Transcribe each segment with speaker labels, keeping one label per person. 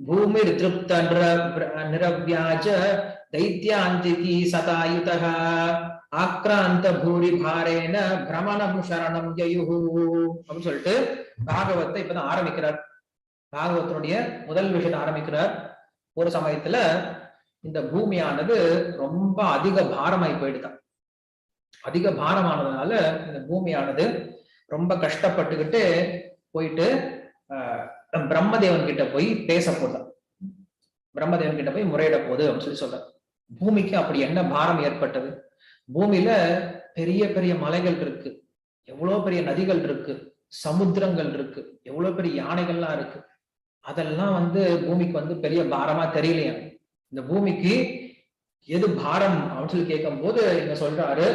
Speaker 1: பூமி திருப்த நிரவ்யாஜ தைத்தியாந்திகி சதாயுதः. ஆக்ராந்த பூரி பாரேன பிரமணம் சரணம் ஜயுஹு அப்படின்னு சொல்லிட்டு பாகவத்தை இப்பதான் ஆரம்பிக்கிறார். பாகவத்தினுடைய முதல் விஷயம் ஆரம்பிக்கிறார். ஒரு சமயத்துல இந்த பூமியானது ரொம்ப அதிக பாரமாய் போயிடுதான். அதிக பாரமானதுனால இந்த பூமியானது ரொம்ப கஷ்டப்பட்டுக்கிட்டு போயிட்டு ஆஹ், பிரம்மதேவன் கிட்ட போய் பேச போதான் பிரம்மதேவன் கிட்ட போய் முறையிட போகுது அப்படின்னு சொல்லி சொல்ற பூமிக்கு அப்படி என்ன பாரம் ஏற்பட்டது? பூமியில பெரிய பெரிய மலைகள் இருக்கு. எவ்வளவு பெரிய நதிகள் இருக்கு. சமுத்திரங்கள் இருக்கு. எவ்வளவு பெரிய யானைகள்லாம் இருக்கு. அதெல்லாம் வந்து பூமிக்கு வந்து பெரிய பாரமா தெரியலையா. இந்த பூமிக்கு எது பாரம் அப்படின்னு சொல்லி கேட்கும் போது இங்க சொல்றாரு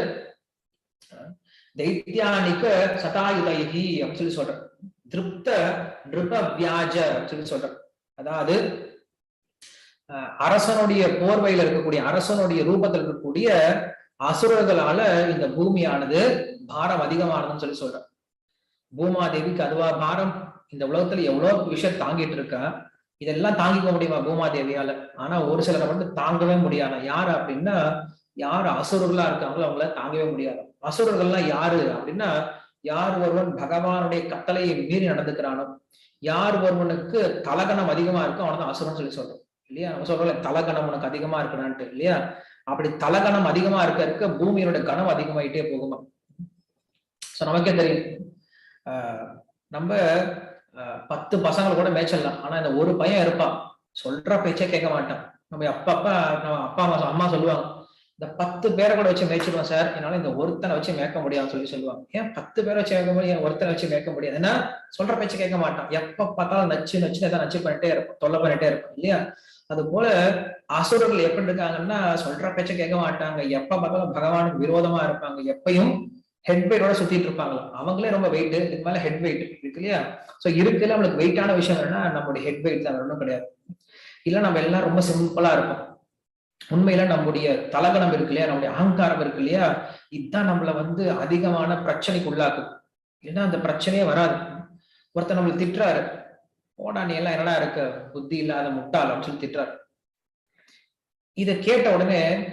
Speaker 1: தைத்தியானிக்க சதாயுதைகி அப்படின்னு சொல்லி சொல்ற திருப்த நிருப வியாஜ அப்படின்னு சொல்லி சொல்ற அதாவது அரசனுடைய போர்வையில இருக்கக்கூடிய அரசனுடைய ரூபத்தில் இருக்கக்கூடிய அசுரர்களால இந்த பூமியானது பாரம் அதிகமானதுன்னு சொல்லி சொல்ற பூமாதேவிக்கு அதுவா பாரம் இந்த உலகத்துல எவ்வளவு விஷயம் தாங்கிட்டு இருக்கா? இதெல்லாம் தாங்கிக்க முடியுமா பூமாதேவியால? ஆனா ஒரு சிலரை மட்டும் தாங்கவே முடியாது? யாரு அப்படின்னா யார் அசுரர்களா இருக்காங்களோ அவங்கள தாங்கவே முடியாது. அசுரர்கள்லாம் யாரு அப்படின்னா யார் ஒருவன் பகவானுடைய கட்டளையை மீறி நடந்துக்கிறானோ யார் ஒருவனுக்கு தலகணம் அதிகமா இருக்கோ அவனை தான் அசுரன் சொல்லி சொல்றோம். இல்லையா? நம்ம சொல்றோம் தலகணம் உனக்கு அதிகமா இருக்கணும்ட்டு இல்லையா? அப்படி தலகணம் அதிகமா இருக்க இருக்க பூமியோட கணம் அதிகமாயிட்டே போகுமா? சோ நமக்கே தெரியும். ஆஹ் நம்ம பத்து பசங்களை கூட மேய்ச்சிடலாம். ஆனா இந்த ஒரு பையன் இருப்பான். சொல்ற பேச்சே கேட்க மாட்டான். நம்ம அப்பா அப்பா நம்ம அப்பா அம்மா அம்மா சொல்லுவாங்க. இந்த பத்து பேரை கூட வச்சு மேய்ச்சிடுவோம் சார். என்னால இந்த ஒருத்தனை வச்சு மேய்க்க முடியாதுன்னு சொல்லி சொல்லுவாங்க. ஏன் பத்து பேரை வச்சு மேய்க்க முடியும் ஏன் ஒருத்தனை வச்சு மேய்க்க முடியாது? ஏன்னா சொல்ற பேச்சு கேட்க மாட்டான். எப்ப பார்த்தாலும் நச்சு நச்சு ஏதாவது நச்சு பண்ணிட்டே இருப்போம் தொல்லை பண்ணிட்டே இருப்போம் இல்லையா? அது போல அசுரர்கள் எப்படி இருக்காங்கன்னா சொல்ற பேச்ச கேட்க மாட்டாங்க. எப்ப பார்த்தாலும் பகவானுக்கு விரோதமா இருப்பாங்க. எப்பயும் ஹெட் வெயிட்டோட சுத்திட்டு இருப்பாங்களா? அவங்களே ரொம்ப வெயிட் இதுக்கு மேல ஹெட் வெயிட் இருக்கு இல்லையா? சோ இருக்குல்ல நம்மளுக்கு வெயிட்டான விஷயம் என்னன்னா நம்மளுடைய ஹெட் வெயிட் தான். ஒன்றும் கிடையாது. இல்ல நம்ம எல்லாம் ரொம்ப சிம்பிளா இருப்போம். உண்மையில நம்முடைய தலகணம் இருக்கு இல்லையா? நம்முடைய அகங்காரம் இருக்கு இல்லையா? இதுதான் நம்மள வந்து அதிகமான பிரச்சனைக்கு உள்ளாக்கும் ஏன்னா அந்த பிரச்சனையே வராது. ஒருத்தர் நம்மளை திட்டுறாரு. போடா நீ எல்லாம் என்னடா இருக்க? புத்தி இல்லாத முட்டாள் அப்படின்னு சொல்லி திட்டுறாரு. இதை கேட்ட உடனே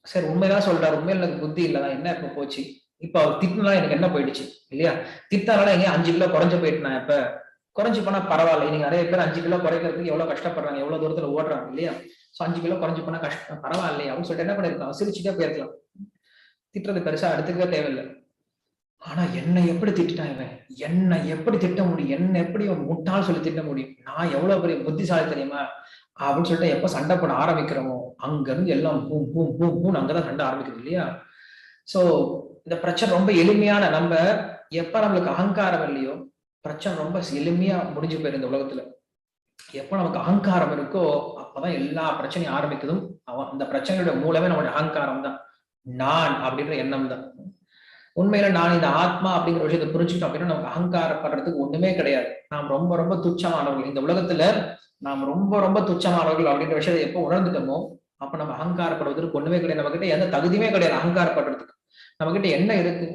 Speaker 1: சரி உண்மைதான் சொல்றாரு. உண்மையில எனக்கு புத்தி இல்லதான் என்ன இப்ப போச்சு? இப்ப அவர் திட்டினா எனக்கு என்ன போயிடுச்சு? இல்லையா? திட்டினால எங்க அஞ்சு கிலோ குறைஞ்சு போயிட்டு இப்ப குறைஞ்சு போனா பரவாயில்ல. நீங்க நிறைய பேர் அஞ்சு கிலோ குறைக்கிறதுக்கு எவ்வளவு கஷ்டப்படுறாங்க எவ்வளவு தூரத்துல ஓடுறாங்க இல்லையா? சோ அஞ்சு கிலோ குறைஞ்சு போனா கஷ்டம் பரவாயில்லையே அப்படின்னு சொல்லிட்டு என்ன பண்ணிருக்கலாம் சிரிச்சுட்டே போயிருக்கலாம். திட்டுறது பெருசா அடுத்துக்கவே தேவையில்லை. ஆனா என்னை எப்படி திட்டான் இவன்? என்னை எப்படி திட்ட முடியும்? என்ன எப்படி முட்டாள் சொல்லி திட்ட முடியும்? நான் எவ்வளவு பெரிய புத்திசாலி தெரியுமா? அப்படின்னு சொல்லிட்டு எப்ப சண்டை போட ஆரம்பிக்கிறோமோ அங்க இருந்து எல்லாம் பூம் பூம் பூம் பூம் அங்கதான் சண்டை ஆரம்பிக்குது இல்லையா? சோ இந்த பிரச்சனை ரொம்ப எளிமையான நம்ம எப்ப நம்மளுக்கு அகங்காரம் இல்லையோ பிரச்சனை ரொம்ப எளிமையா முடிஞ்சு போயிரு இந்த உலகத்துல. எப்போ நமக்கு அகங்காரம் இருக்கோ அப்பதான் எல்லா பிரச்சனையும் ஆரம்பிக்குதும். அவன் அந்த பிரச்சனையோட மூலமே நம்மளுடைய அகங்காரம் தான். நான் அப்படின்ற எண்ணம் தான். உண்மையில நான் இந்த ஆத்மா அப்படிங்கிற விஷயத்தை புரிஞ்சுக்கிட்டோம் அப்படின்னா நமக்கு அகங்காரப்படுறதுக்கு ஒண்ணுமே கிடையாது. நாம் ரொம்ப ரொம்ப துச்சமானவர்கள். இந்த உலகத்துல நாம் ரொம்ப ரொம்ப துச்சமானவர்கள் அப்படின்ற விஷயத்தை எப்போ உணர்ந்துட்டோமோ அப்ப நம்ம அகங்காரப்படுவதற்கு ஒண்ணுமே கிடையாது. நம்ம கிட்ட எந்த தகுதியுமே கிடையாது அகங்காரப்படுறதுக்கு. நம்ம கிட்ட என்ன இருக்கு?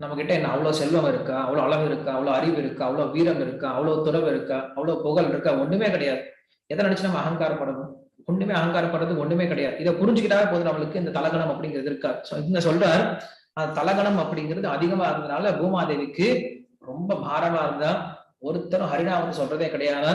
Speaker 1: நம்ம கிட்ட என்ன அவ்வளவு செல்வம் இருக்கா அவ்வளவு அழகு இருக்கா அவ்வளவு அறிவு இருக்கா அவ்வளவு வீரம் இருக்கா அவ்வளவு துறவு இருக்கா அவ்வளவு புகழ் இருக்கா ஒண்ணுமே கிடையாது. எதை நினைச்சு நம்ம அகங்காரப்படணும்? ஒண்ணுமே அகங்காரப்படுறது ஒண்ணுமே கிடையாது. இதை புரிஞ்சுக்கிட்டாவே போதும் நம்மளுக்கு இந்த தலகணம் அப்படிங்கிறது இருக்கா? இங்க சொல்றார் அந்த தலகணம் அப்படிங்கிறது அதிகமா இருந்ததுனால பூமாதேவிக்கு ரொம்ப பாரமா இருந்தா ஒருத்தரும் ஹரிநாமத்தை சொல்றதே கிடையாது.